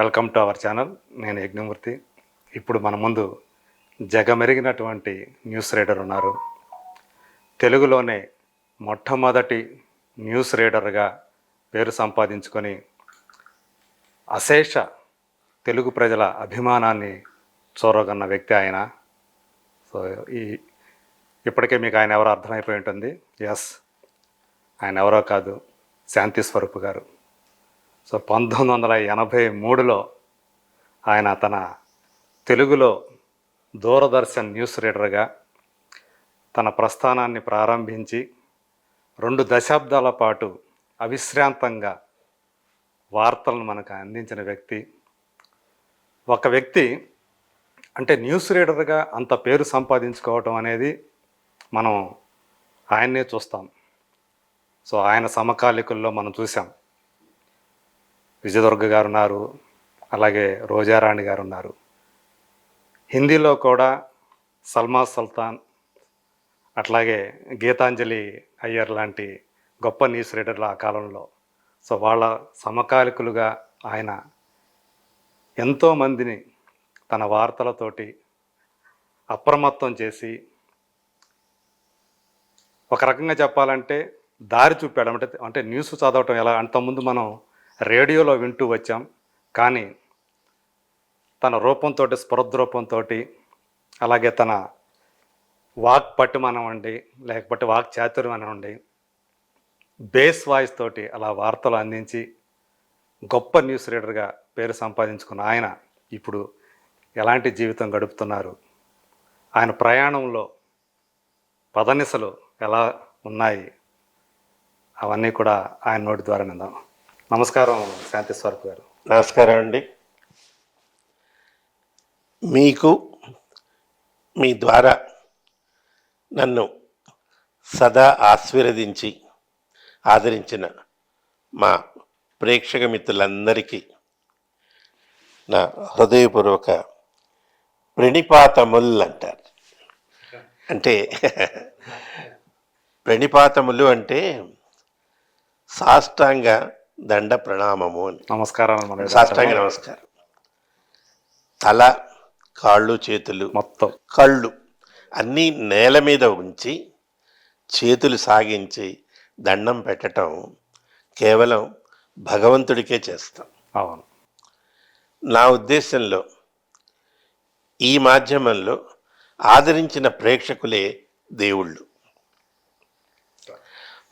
Welcome to our channel. నేను యజ్ఞమూర్తి. ఇప్పుడు మన ముందు జగమెరిగినటువంటి న్యూస్ రీడర్ ఉన్నారు. తెలుగులోనే మొట్టమొదటి న్యూస్ రీడర్గా పేరు సంపాదించుకొని అశేష తెలుగు ప్రజల అభిమానాన్ని చూరగన్న వ్యక్తి ఆయన. సో ఈ ఇప్పటికే మీకు ఆయన ఎవరో అర్థమైపోయి ఉంటుంది. ఎస్ ఆయన ఎవరో కాదు శాంతి స్వరూప్ గారు. సో పంతొమ్మిది వందల ఎనభై మూడులో ఆయన తన తెలుగులో దూరదర్శన్ న్యూస్ రీడర్గా తన ప్రస్థానాన్ని ప్రారంభించి రెండు దశాబ్దాల పాటు అవిశ్రాంతంగా వార్తలను మనకు అందించిన వ్యక్తి. ఒక వ్యక్తి అంటే న్యూస్ రీడర్గా అంత పేరు సంపాదించుకోవటం అనేది మనం ఆయన్నే చూస్తాం. సో ఆయన సమకాలికుల్లో మనం చూసాం విజయదుర్గ గారు ఉన్నారు అలాగే రోజారాణి గారు ఉన్నారు హిందీలో కూడా సల్మా సుల్తాన్ అట్లాగే గీతాంజలి అయ్యర్ లాంటి గొప్ప న్యూస్ రీడర్లు ఆ కాలంలో. సో వాళ్ళ సమకాలికులుగా ఆయన ఎంతోమందిని తన వార్తలతోటి అప్రమత్తం చేసి ఒక రకంగా చెప్పాలంటే దారి చూపాడు. అంటే అంటే న్యూస్ చదవటం ఎలా? అంతకుముందు మనం రేడియోలో వింటూ వచ్చాం. కానీ తన రూపంతో స్పృద్రూపంతో అలాగే తన వాక్ పట్టు అనివ్వండి లేకపోతే వాక్ చాతుర్యం అనివ్వండి బేస్ వాయిస్ తోటి అలా వార్తలు అందించి గొప్ప న్యూస్ రీడర్గా పేరు సంపాదించుకున్న ఆయన ఇప్పుడు ఎలాంటి జీవితం గడుపుతున్నారు? ఆయన ప్రయాణంలో పదనిసలు ఎలా ఉన్నాయి? అవన్నీ కూడా ఆయన నోటి ద్వారా నిందాం నమస్కారం శాంతి స్వరూప్ గారు. నమస్కారం అండి. మీకు మీ ద్వారా నన్ను సదా ఆశీర్వదించి ఆదరించిన మా ప్రేక్షక మిత్రులందరికీ నా హృదయపూర్వక ప్రణిపాతముల్ అంటారు. అంటే ప్రణిపాతములు అంటే సాష్టాంగ దండ ప్రణామము అని నమస్కారం సాష్టాంగ నమస్కారం. తల కాళ్ళు చేతులు మొత్తం. కళ్ళు అన్నీ నేల మీద ఉంచి చేతులు సాగించి దండం పెట్టడం కేవలం భగవంతుడికే చేస్తాం. అవును. నా ఉద్దేశంలో ఈ మాధ్యమంలో ఆదరించిన ప్రేక్షకులే దేవుళ్ళు.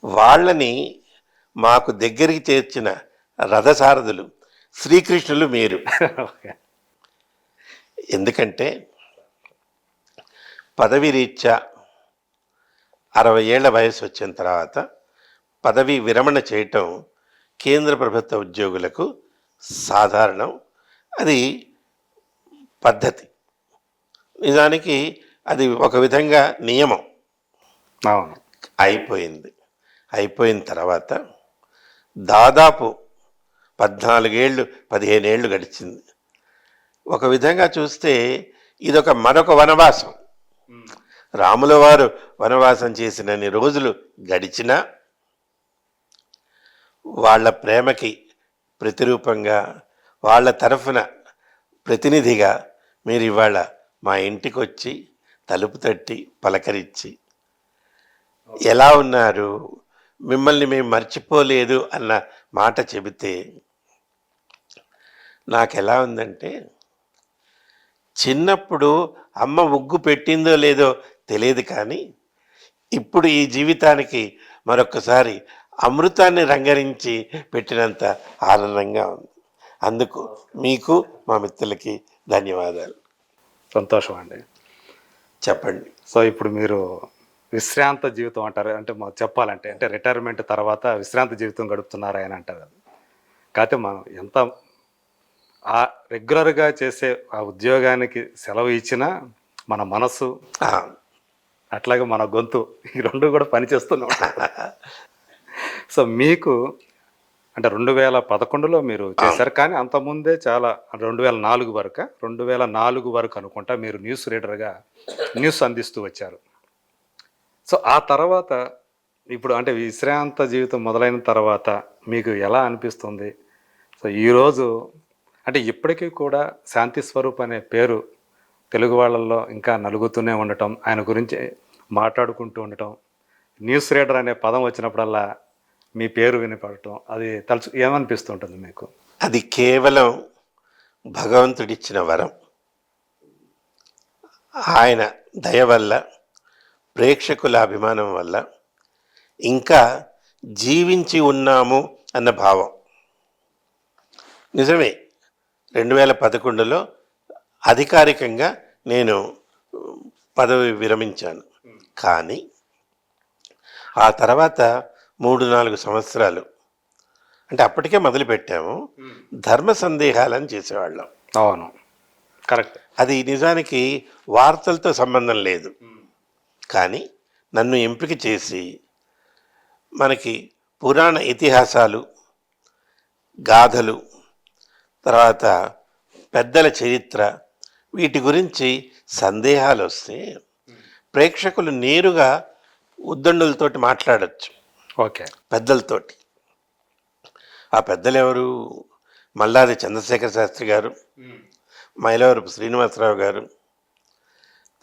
వాళ్ళని మాకు దగ్గరికి చేర్చిన రథసారథులు శ్రీకృష్ణులు మీరు. ఎందుకంటే పదవి రీత్యా అరవై ఏళ్ళ వయసు వచ్చిన తర్వాత పదవి విరమణ చేయటం కేంద్ర ప్రభుత్వ ఉద్యోగులకు సాధారణం. అది పద్ధతి. నిజానికి అది ఒక విధంగా నియమం. అయిపోయింది. అయిపోయిన తర్వాత దాదాపు పద్నాలుగేళ్ళు పదిహేనేళ్ళు గడిచింది. ఒక విధంగా చూస్తే ఇదొక మరొక వనవాసం. రాముల వారు వనవాసం చేసినన్ని రోజులు గడిచినా వాళ్ళ ప్రేమకి ప్రతిరూపంగా వాళ్ళ తరఫున ప్రతినిధిగా మీరు ఇవాళ మా ఇంటికి వచ్చి తలుపు తట్టి పలకరించి ఎలా ఉన్నారు? మిమ్మల్ని మేము మర్చిపోలేదు అన్న మాట చెబితే నాకు ఎలా ఉందంటే చిన్నప్పుడు అమ్మ ఉగ్గు పెట్టిందో లేదో తెలియదు కానీ ఇప్పుడు ఈ జీవితానికి మరొకసారి అమృతాన్ని రంగరించి పెట్టినంత ఆనందంగా ఉంది. అందుకు మీకు మా మిత్రులకి ధన్యవాదాలు. సంతోషం అండి చెప్పండి. సో ఇప్పుడు మీరు విశ్రాంత జీవితం అంటారు. అంటే మాకు చెప్పాలంటే అంటే రిటైర్మెంట్ తర్వాత విశ్రాంత జీవితం గడుపుతున్నారు అని అంటారు కాకపోతే మనం ఎంత ఆ రెగ్యులర్గా చేసే ఆ ఉద్యోగానికి సెలవు ఇచ్చినా మన మనసు అట్లాగే మన గొంతు ఈ రెండు కూడా పనిచేస్తున్నాం సో మీకు అంటే రెండు వేల పదకొండులో మీరు చేశారు. కానీ అంతకుముందే చాలా రెండు వేల నాలుగు వరకు రెండు వేల నాలుగు వరకు అనుకుంటా మీరు న్యూస్ రీడర్గా న్యూస్ అందిస్తూ వచ్చారు. సో ఆ తర్వాత ఇప్పుడు అంటే విశ్రాంత జీవితం మొదలైన తర్వాత మీకు ఎలా అనిపిస్తుంది? సో ఈరోజు అంటే ఇప్పటికీ కూడా శాంతి స్వరూప్ అనే పేరు తెలుగు వాళ్ళల్లో ఇంకా నలుగుతూనే ఉండటం ఆయన గురించి మాట్లాడుకుంటూ ఉండటం న్యూస్ రీడర్ అనే పదం వచ్చినప్పుడల్లా మీ పేరు వినపడటం అది తలుచు ఏమనిపిస్తుంటుంది మీకు? అది కేవలం భగవంతుడిచ్చిన వరం. ఆయన దయ వల్ల ప్రేక్షకుల అభిమానం వల్ల ఇంకా జీవించి ఉన్నాము అన్న భావం. నిజమే రెండు వేల పదకొండులో అధికారికంగా నేను పదవి విరమించాను. కానీ ఆ తర్వాత మూడు నాలుగు సంవత్సరాలు అంటే అప్పటికే మొదలుపెట్టాము ధర్మ సందేహాలని చేసేవాళ్ళం. అవును కరెక్ట్. అది నిజానికి వార్తలతో సంబంధం లేదు. కానీ నన్ను ఎంపిక చేసి మనకి పురాణ ఇతిహాసాలు గాథలు తర్వాత పెద్దల చరిత్ర వీటి గురించి సందేహాలు వస్తే ప్రేక్షకులు నేరుగా ఉద్దండులతోటి మాట్లాడచ్చు. ఓకే. పెద్దలతోటి. ఆ పెద్దలు ఎవరు మల్లాది చంద్రశేఖర శాస్త్రి గారు మైలవరపు శ్రీనివాసరావు గారు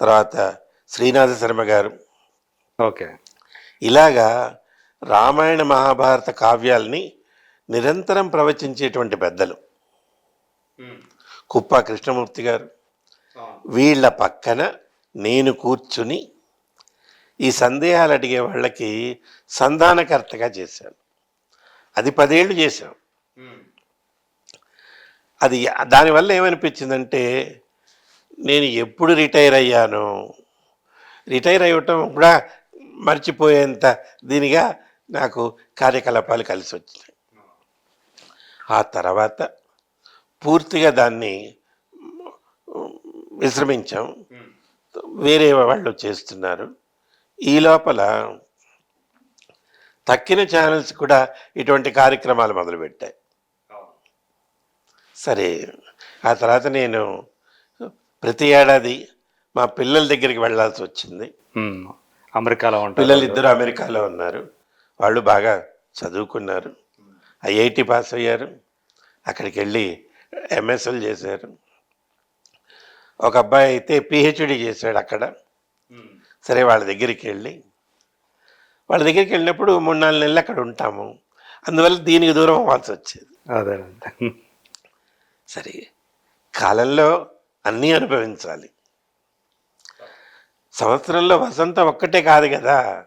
తర్వాత శ్రీనాథ శర్మ గారు. ఓకే. ఇలాగా రామాయణ మహాభారత కావ్యాల్ని నిరంతరం ప్రవచించేటువంటి పెద్దలు. కుప్ప కృష్ణమూర్తి గారు. వీళ్ళ పక్కన నేను కూర్చుని ఈ సందేహాలు అడిగే వాళ్ళకి సంధానకర్తగా చేశాను. అది పదేళ్ళు చేశాం. అది దానివల్ల ఏమనిపించిందంటే నేను ఎప్పుడు రిటైర్ అయ్యాను? రిటైర్ అయ్యటం కూడా మర్చిపోయేంత దీనిగా నాకు కార్యకలాపాలు కలిసి వచ్చినాయి. ఆ తర్వాత పూర్తిగా దాన్ని విశ్రమించాం. వేరే వాళ్ళు చేస్తున్నారు. ఈ లోపల తక్కిన ఛానల్స్ కూడా ఇటువంటి కార్యక్రమాలు మొదలుపెట్టాయి. సరే ఆ తర్వాత నేను ప్రతి ఏడాది మా పిల్లల దగ్గరికి వెళ్ళాల్సి వచ్చింది. అమెరికాలో ఉంటారు. పిల్లలు ఇద్దరు అమెరికాలో ఉన్నారు. వాళ్ళు బాగా చదువుకున్నారు. ఐఐటి పాస్ అయ్యారు. అక్కడికి వెళ్ళి ఎంఎస్ఎల్ చేశారు. ఒక అబ్బాయి అయితే పిహెచ్డి చేశాడు అక్కడ. సరే వాళ్ళ దగ్గరికి వెళ్ళి వాళ్ళ దగ్గరికి వెళ్ళినప్పుడు మూడు నాలుగు నెలలు అక్కడ ఉంటాము. అందువల్ల దీనికి దూరం అవ్వాల్సి వచ్చేది. అదే సరే కాలంలో అన్నీ అనుభవించాలి. సంవత్సరంలో వసంతం ఒక్కటే కాదు కదా.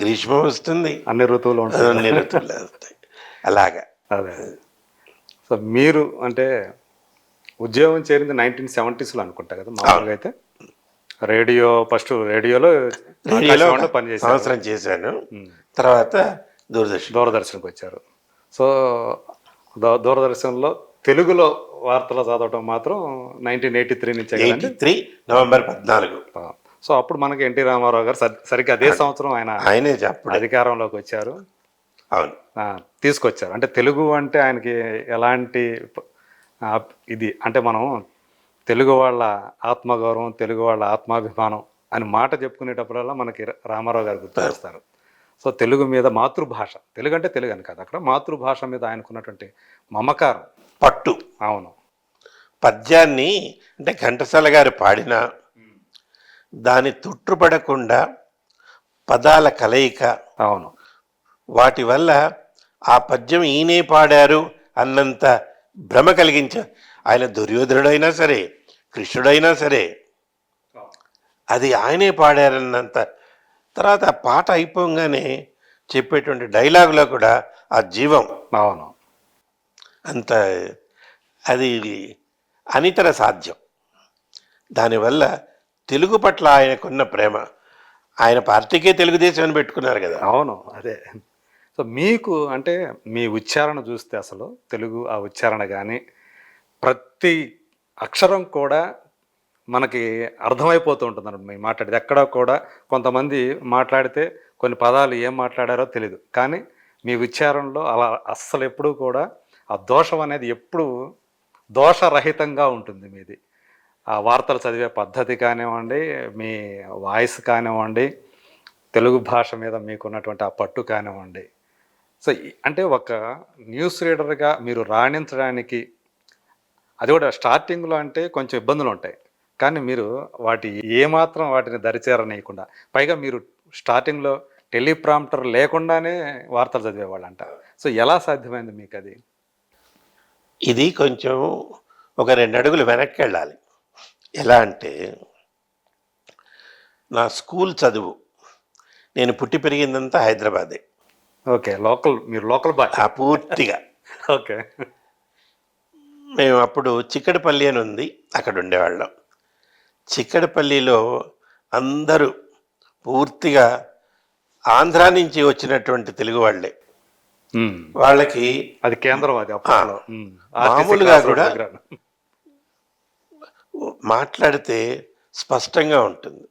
గ్రీష్మం వస్తుంది. అన్ని ఋతువులు ఉంటాయి. అన్ని ఋతువులు వస్తాయి. అలాగా. అదే. సో మీరు అంటే ఉద్యోగం చేరింది నైన్టీన్ సెవెంటీస్లో అనుకుంటా కదా మామూలుగా అయితే. రేడియో ఫస్ట్ రేడియోలో రేడియోలో పనిచేశారు. సంవత్సరం చేశాను. తర్వాత దూరదర్శన్. దూరదర్శన్కి వచ్చారు. సో దూరదర్శన్లో తెలుగులో వార్తలు చదవటం మాత్రం నైన్టీన్ ఎయిటీ త్రీ నుంచే ఎయిటీ త్రీ నవంబర్ పద్నాలుగు. సో అప్పుడు మనకి ఎన్టీ రామారావు గారు సరి- సరిగ్గా అదే సంవత్సరం ఆయన ఆయనే అధికారంలోకి వచ్చారు. అవును. తీసుకొచ్చారు. అంటే తెలుగు అంటే ఆయనకి ఎలాంటి ఇది అంటే మనం తెలుగు వాళ్ళ ఆత్మగౌరవం తెలుగు వాళ్ళ ఆత్మాభిమానం అని మాట చెప్పుకునేటప్పుడల్లా మనకి రామారావు గారు గుర్తొస్తారు సో తెలుగు మీద మాతృభాష తెలుగు అంటే తెలుగు అని కాదు. అక్కడ మాతృభాష మీద ఆయనకున్నటువంటి మమకారం. పట్టు. అవును. పద్యాన్ని అంటే ఘంటసాల గారు పాడిన దాని తుట్టుపడకుండా పదాల కలయిక అవును. వాటి వల్ల ఆ పద్యం ఈయనే పాడారు అన్నంత భ్రమ కలిగించ ఆయన దుర్యోధనుడైనా సరే కృష్ణుడైనా సరే అది ఆయనే పాడారన్నంత తర్వాత ఆ పాట అయిపోగానే చెప్పేటువంటి డైలాగులో కూడా ఆ జీవం. అవును. అంత అది అనితర సాధ్యం. దానివల్ల తెలుగు పట్ల ఆయనకున్న ప్రేమ. ఆయన పార్టీకే తెలుగుదేశం అని పెట్టుకున్నారు కదా. అవును అదే. సో మీకు అంటే మీ ఉచ్చారణ చూస్తే అసలు తెలుగు ఆ ఉచ్చారణ కానీ ప్రతి అక్షరం కూడా మనకి అర్థమైపోతూ ఉంటుంది అనమాట మీ మాట్లాడేది. ఎక్కడ కూడా కొంతమంది మాట్లాడితే కొన్ని పదాలు ఏం మాట్లాడారో తెలియదు కానీ మీ ఉచ్చారణలో అలా అస్సలు ఎప్పుడూ కూడా ఆ దోషం అనేది ఎప్పుడు దోషరహితంగా ఉంటుంది మీది. ఆ వార్తలు చదివే పద్ధతి కానివ్వండి మీ వాయిస్ కానివ్వండి తెలుగు భాష మీద మీకున్నటువంటి ఆ పట్టు కానివ్వండి. సో అంటే ఒక న్యూస్ రీడర్గా మీరు రాణించడానికి అది కూడా స్టార్టింగ్లో అంటే కొంచెం ఇబ్బందులు ఉంటాయి కానీ మీరు వాటి ఏమాత్రం వాటిని దరిచేరనీయకుండా పైగా మీరు స్టార్టింగ్లో టెలిప్రాంప్టర్ లేకుండానే వార్తలు చదివేవాళ్ళంట. సో ఎలా సాధ్యమైంది మీకు అది ఇది కొంచెం ఒక రెండు అడుగులు వెనక్కి వెళ్ళాలి ఎలా అంటే నా స్కూల్ చదువు నేను పుట్టి పెరిగిందంతా హైదరాబాదే. ఓకే లోకల్ మీరు లోకల్ బాయ్. పూర్తిగా. ఓకే. మేము అప్పుడు చిక్కడపల్లి అని ఉంది అక్కడ ఉండేవాళ్ళం. చిక్కడపల్లిలో అందరూ పూర్తిగా ఆంధ్రా నుంచి వచ్చినటువంటి తెలుగు వాళ్ళే. వాళ్ళకి అది కేంద్రం అది మామూలుగా కూడా. మాట్లాడితే స్పష్టంగా ఉంటుంది.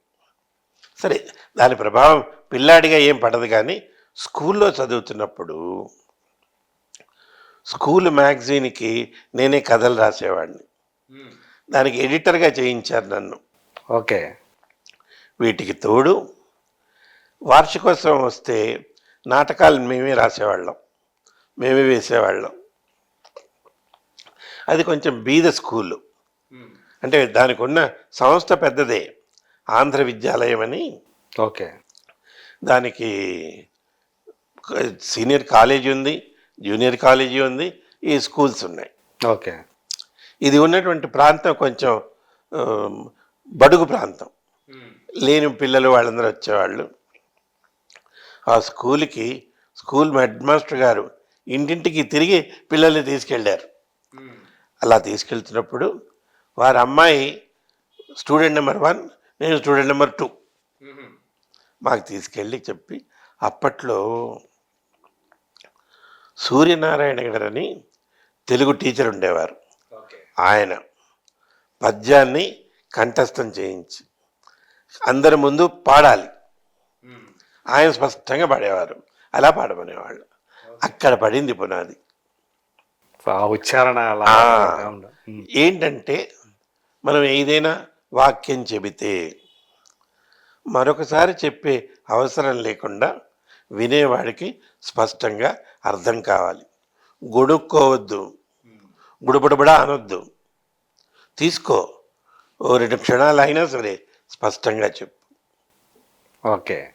సరే దాని ప్రభావం పిల్లాడిగా ఏం పడదు కానీ స్కూల్లో చదువుతున్నప్పుడు స్కూల్ మ్యాగజైన్కి నేనే కథలు రాసేవాడిని. దానికి ఎడిటర్గా చేయించారు నన్ను. ఓకే. వీటికి తోడు వార్షికోత్సవం వస్తే నాటకాలు మేమే రాసేవాళ్ళం. మేమే వేసేవాళ్ళం. అది కొంచెం బీద స్కూలు. అంటే దానికి ఉన్న సంస్థ పెద్దదే. ఆంధ్ర విద్యాలయం అని. ఓకే. దానికి సీనియర్ కాలేజీ ఉంది జూనియర్ కాలేజీ ఉంది ఈ స్కూల్స్ ఉన్నాయి. ఓకే. ఇది ఉన్నటువంటి ప్రాంతం కొంచెం బడుగు ప్రాంతం. లేని పిల్లలు వాళ్ళందరూ వచ్చేవాళ్ళు. ఆ స్కూల్కి స్కూల్ హెడ్ మాస్టర్ గారు ఇంటింటికి తిరిగి పిల్లల్ని తీసుకెళ్ళారు. అలా తీసుకెళ్తున్నప్పుడు వారి అమ్మాయి స్టూడెంట్ నెంబర్ వన్ నేను స్టూడెంట్ నెంబర్ టూ. మాకు తీసుకెళ్ళి చెప్పి అప్పట్లో సూర్యనారాయణ గారని తెలుగు టీచర్ ఉండేవారు. ఆయన పద్యాన్ని కంఠస్థం చేయించి అందరి ముందు పాడాలి. ఆయన స్పష్టంగా పాడేవారు. అలా పాడమనేవాళ్ళు. అక్కడ పడింది పునాది. ఉచ్చారణ. ఏంటంటే మనం ఏదైనా వాక్యం చెబితే మరొకసారి చెప్పే అవసరం లేకుండా వినేవాడికి స్పష్టంగా అర్థం కావాలి. గొడుక్కోవద్దు. గుడుబుడబడా అనొద్దు తీసుకో. ఓ రెండు క్షణాలు అయినా సరే స్పష్టంగా చెప్పు. ఓకే.